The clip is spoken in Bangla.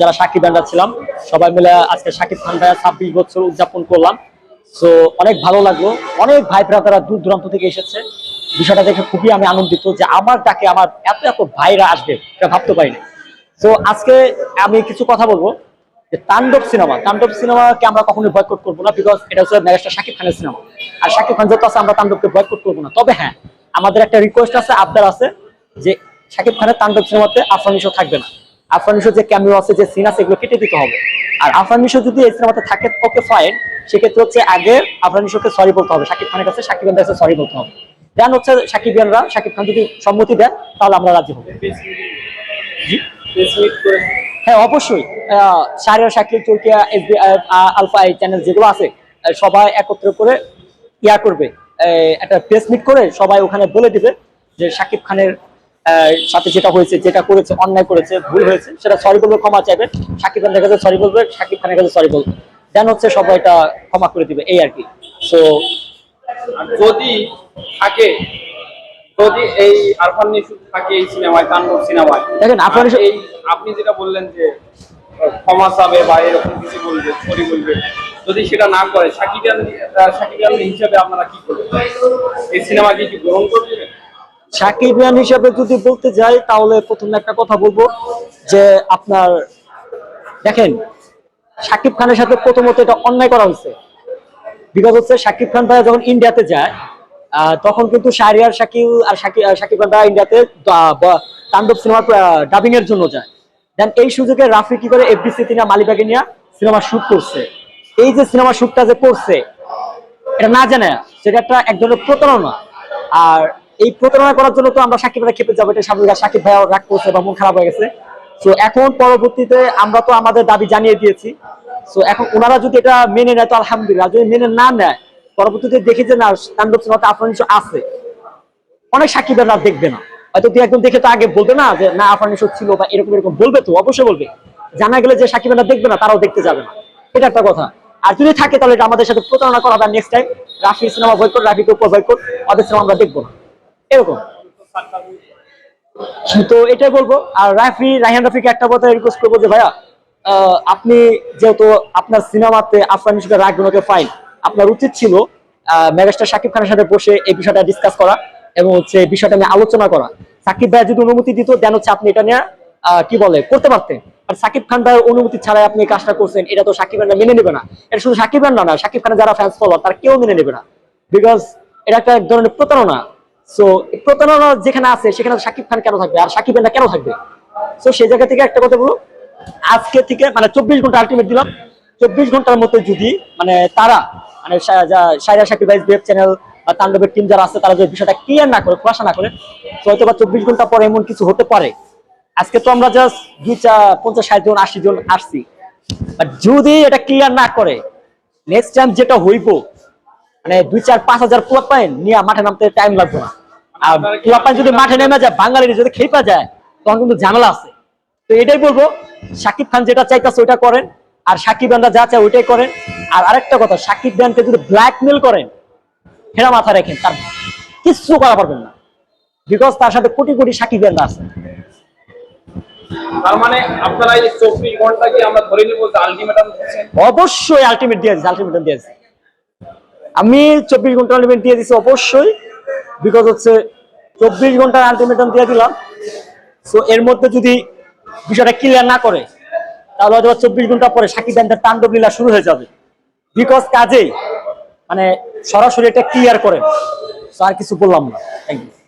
যারা সাকিব সবাই মিলে সাকিব উদযাপন করলাম। অনেক ভালো লাগল। অনেক ভাই দূর দূরান্ত থেকে এসেছে। বিষয়টা দেখে খুবই আমি আনন্দিত যে আমার ডাকে আমার এত এত ভাইরা আসবে, এটা ভাবতে পারিনি। তো আজকে আমি কিছু কথা বলব। যে তাণ্ডব সিনেমা, তাণ্ডব সিনেমাকে আমরা কখনোই বয়কট করব না বিকজ এটা হচ্ছে শাকিব খানের সিনেমা। আর শাকিব খান যত আছে আমরা তাণ্ডবকে বয়কট করব না। তবে হ্যাঁ আমাদের একটা রিকোয়েস্ট আছে আবদার আছে, যে শাকিব খানের তাণ্ডব সিনেমাতে আফরান নিশো থাকবে না। আফরান নিশোর যে ক্যামিও আছে, যে সিন আছে, এগুলো কেটে দিতে হবে। আর আফরান নিশো যদি এই সিনেমাতে থাকে, ওকে ফাইন সেক্ষেত্রে হচ্ছে আগে আফরান নিশোকে সরি বলতে হবে। শাকিব খানের কাছে শাকিব কাছে সরি বলতে হবে। দেন হচ্ছে শাকিবিয়ানরা শাকিব খান যদি সম্মতি দেন, তাহলে আমরা রাজি হব। হ্যাঁ অবশ্যই। সারিয়া, শাকিল চরকিয়া এসবি আলফা এই চ্যানেল যেগুলো আছে সবাই একত্র করে ইয়া করবে। একটা প্রেস মিট করে সবাই ওখানে বলে দিবে যে সাকিব খানের সাথে যেটা হয়েছে, যেটা করেছে, অন্যায় করেছে, ভুল হয়েছে, সেটা সরি বলবে, ক্ষমা চাইবে। সাকিব খানের কাছে সরি বলবে, সাকিব খানের কাছে সরি বলবে। দেন হচ্ছে সবাই এটা ক্ষমা করে দিবে, এই আর কি। তো যদি থাকে দেখেন, আপনি যেটা বললেন যে ক্ষমা চাবে বা এরকম কিছু বলবে সরি বলবে যদি সেটা না করে হিসেবে আপনারা কি করবেন? এই সিনেমা কি কি গ্রহণ করবেন? সাকিব হিসাবে যদি বলতে যাই তাহলে প্রথমে একটা কথা বলব যে আপনার দেখেন সাকিব খানের সাথে প্রথমত এটা অন্যায় করা হয়েছে। বিকজ হচ্ছে সাকিব খান ভাইয়া যখন ইন্ডিয়াতে যায় তখন কিন্তু শাহরিয়ার শাকিব আর শাকিব সাকিব খান ইন্ডিয়াতে তাণ্ডব সিনেমার ডাবিং এর জন্য যায়। দেন এই সুযোগে রাফি কি করে এফডিসি তিনা মালিবাগে নিয়ে সিনেমা শুট করছে। এই যে সিনেমা শুটটা যে করছে, এটা না জানে, সেটা একটা এক ধরনের প্রতারণা। আর এই প্রতারণা করার জন্য তো আমরা সাকিব ভাই খেপে যাব, এটা স্বাভাবিক সাকিব ভাই রাগ করছে বা মন খারাপ হয়ে গেছে। তো এখন পরবর্তীতে আমরা তো আমাদের দাবি জানিয়ে দিয়েছি। তো এখন ওনারা যদি এটা মেনে নেয়, তো আলহামদুলিল্লাহ, যদি মেনে না নেয় পরবর্তীতে দেখি যে না, তাণ্ডব সিনেমাতে আপনার কিছু আছে। অনেক সাকিবের রাত দেখবে না। হয়তো তুই একদম দেখে তো আগে বলবে না যে, না, আফরান নিশো ছিল বা এরকম এরকম। বলবে তো, অবশ্যই বলবে। জানা গেলে যে সাকিবের রাত দেখবে না, তারাও দেখতে যাবে না। এটা একটা কথা। আর যদি থাকে, তাহলে এটা আমাদের সাথে প্রতারণা করা হবে next time Rafi cinema boycott রাফিকে boycott ওদের সিনেমা আমরা দেখব না। এরকম। তো এটাই বলব। আর রাফি রাহিয়ান রাফিকে একটা কথা রিকোয়েস্ট করব যে, ভাইয়া আপনি যেহেতু আপনার সিনেমাতে আফরান নিশোকে রাখবেন, ওকে ফাইন আপনার উচিত ছিল মেগাস্টার শাকিব খানের সাথে বসে এই বিষয়টা ডিসকাস করা এবং হচ্ছে বিষয়টা নিয়ে আলোচনা করা। সাকিব ভাই যদি অনুমতি দিত, দেন হচ্ছে আপনি এটা নিয়ে কি বলে, করতে পারতেন। আর সাকিব খান ভাইয়ের অনুমতি ছাড়াই আপনি কাজটা করছেন, এটা তো সাকিব খানরা মেনে নেবে না। এটা শুধু সাকিব খান না না, সাকিব খানের যারা ফ্যান্স ফলোয়ার তারা কেউ মেনে নেবে না। বিকজ এটা একটা এক ধরনের প্রতারণা। সো প্রতারণা যেখানে আছে, সেখানে সাকিব খান কেন থাকবে? আর সাকিব খানরা কেন থাকবে? সো সেই জায়গা থেকে একটা কথা বলো আজকে থেকে মানে চব্বিশ ঘণ্টা আলটিমেট দিলাম। চব্বিশ ঘণ্টার মধ্যে যদি মানে তারা মানে সাইরা চ্যানেল বা তাণ্ডবের টিম যারা আছে, তারা যদি বিষয়টা ক্লিয়ার না করে, খোলাসা না করে হয়তো বা চব্বিশ ঘণ্টা পরে এমন কিছু হতে পারে। আজকে তো আমরা জাস্ট দুই পঞ্চাশ, ষাট জন, আশি জন আসছি। যদি এটা ক্লিয়ার না করে নেক্সট টাইম যেটা হইব মানে দুই চার, পাঁচ হাজার পোলা পাইন নিয়ে মাঠে নামতে টাইম লাগবে না। আর পোলা পাইন যদি মাঠে নেমে যায়, বাঙালির যদি খেপা যায়, তখন কিন্তু ঝামেলা আছে। তো এটাই বলব, সাকিব খান যেটা চাইতেছে ওইটা করেন, আর সাকিব খানরা যা চায় ওইটাই করেন। আর আরেকটা কথা সাকিব খানকে যদি ব্ল্যাকমেল করেন সেটা মাথা রেখেন তার কিচ্ছু করা পারবেন না। বিকজ তার সাথে কোটি কোটি সাকিব খানরা আছে। তার মানে আপনারা এই চব্বিশ ঘণ্টা কি আমরা ধরে নিব যে আলটিমেটাম দিচ্ছেন অবশ্যই আলটিমেট দিয়েছি আলটিমেটাম দিয়েছি। আমি চব্বিশ ঘণ্টা আলটিমেট দিয়ে অবশ্যই। বিকজ হচ্ছে চব্বিশ ঘণ্টার আলটিমেটাম দিয়ে দিলাম। সো এর মধ্যে যদি বিষয়টা ক্লিয়ার না করে তাহলে হয়তো চব্বিশ ঘণ্টা পরে সাকিব খানের তাণ্ডব লীলা শুরু হয়ে যাবে। বিকজ কাজেই মানে সরাসরি এটা ক্লিয়ার করেন আর কিছু বললাম না। Thank you